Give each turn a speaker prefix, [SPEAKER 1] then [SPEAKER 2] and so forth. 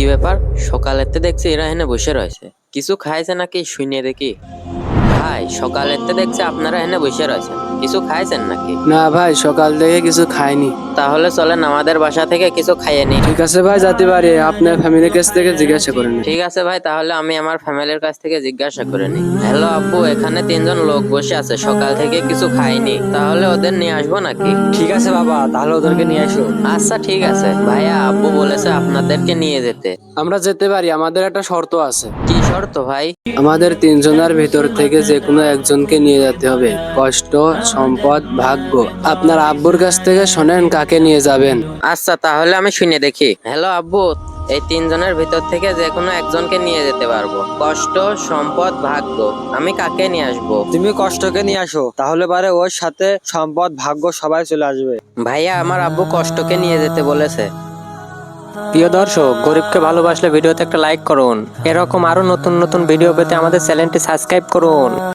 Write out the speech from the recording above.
[SPEAKER 1] কি ব্যাপার? সকালেতে দেখছি এরা এখানে বসে রয়েছে। কিছু খাইছে নাকি? শুনে দেখি। ভাই সকালেতে দেখছি আপনারা এখানে বসে রয়েছে কিছু খাইছেন নাকি?
[SPEAKER 2] না ভাই, সকাল থেকে কিছু খাইনি।
[SPEAKER 1] তাহলে চলেন আমাদের বাসা থেকে কিছু খাইয়ে নিই।
[SPEAKER 2] ঠিক আছে ভাই যেতে পারি আপনার ফ্যামিলির কাছ থেকে জিজ্ঞাসা করে নিন
[SPEAKER 1] ঠিক আছে ভাই তাহলে আমি আমার ফ্যামিলির কাছ থেকে জিজ্ঞাসা করে নিই। হ্যালো আব্বু এখানে তিনজন লোক বসে আছে সকাল থেকে কিছু খাইনি। তাহলে ওদের নিয়ে আসব নাকি?
[SPEAKER 3] ঠিক আছে বাবা তাহলে ওদেরকে নিয়ে আসো।
[SPEAKER 1] আচ্ছা ঠিক আছে। ভাইয়া আব্বু বলেছে আপনাদেরকে নিয়ে যেতে।
[SPEAKER 2] আমরা যেতে পারি আমাদের একটা শর্ত আছে।
[SPEAKER 1] কি শর্ত ভাই?
[SPEAKER 2] আমাদের তিনজনের ভিতর থেকে যে কোনো একজনকে নিয়ে যেতে হবে। কষ্ট সম্পদ ভাগ্য। আপনার আব্বুর কাছ থেকে শোনেন কাকে নিয়ে যাবেন।
[SPEAKER 1] আচ্ছা তাহলে আমি শুনে দেখি। হ্যালো আব্বু এই তিনজনের ভিতর থেকে যে কোনো একজনকে নিয়ে যেতে পারব। কষ্ট সম্পদ ভাগ্য আমি কাকে নিয়ে আসব?
[SPEAKER 3] তুমি কষ্টকে নিয়ে আসো তাহলে পারে ওর সাথে সম্পদ ভাগ্য সবাই চলে আসবে।
[SPEAKER 1] ভাইয়া আমার আব্বু কষ্টকে নিয়ে যেতে বলেছে।
[SPEAKER 4] প্রিয় দর্শক গরিবকে ভালোবাসলে ভিডিওতে একটা লাইক করুন। এরকম আরও নতুন নতুন ভিডিও পেতে আমাদের চ্যানেলটি সাবস্ক্রাইব করুন।